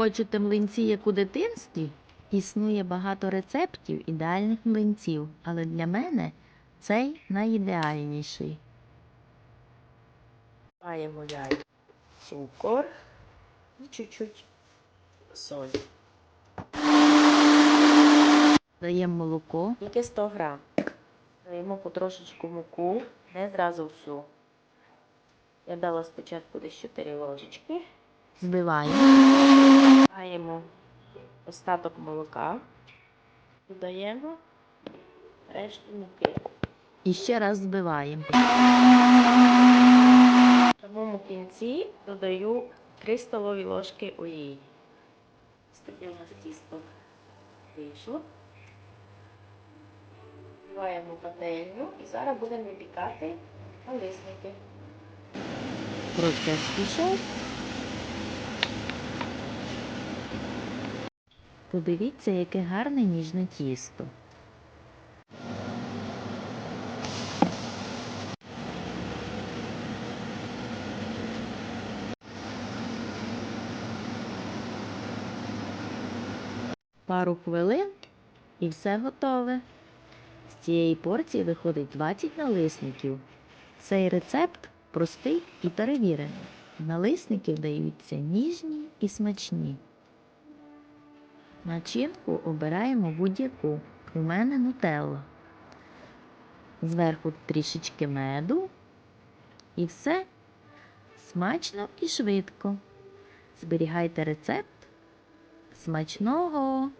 Хочете млинці, як у дитинстві? Існує багато рецептів ідеальних млинців, але для мене цей найідеальніший. Маємо яйця, цукор і чуть-чуть соль. Даємо молоко, Тільки 100 грам. Даємо потрошечку муку, не зразу всю. Я дала спочатку десь 4 ложечки. Збиваємо, Даємо остаток молока. Додаємо решту муки. і ще раз збиваємо. В самому кінці додаю 3 столові ложки олії. Ось таке у нас тісто вийшло. Вливаємо пательню і зараз будемо випікати налисники. Процес пішов. Подивіться, яке гарне ніжне тісто. Пару хвилин і все готове. З цієї порції виходить 20 налисників. Цей рецепт простий і перевірений. Налисники вдаються ніжні і смачні. Начинку обираємо будь-яку. У мене нутелла. Зверху трішечки меду. І все смачно і швидко. Зберігайте рецепт. Смачного!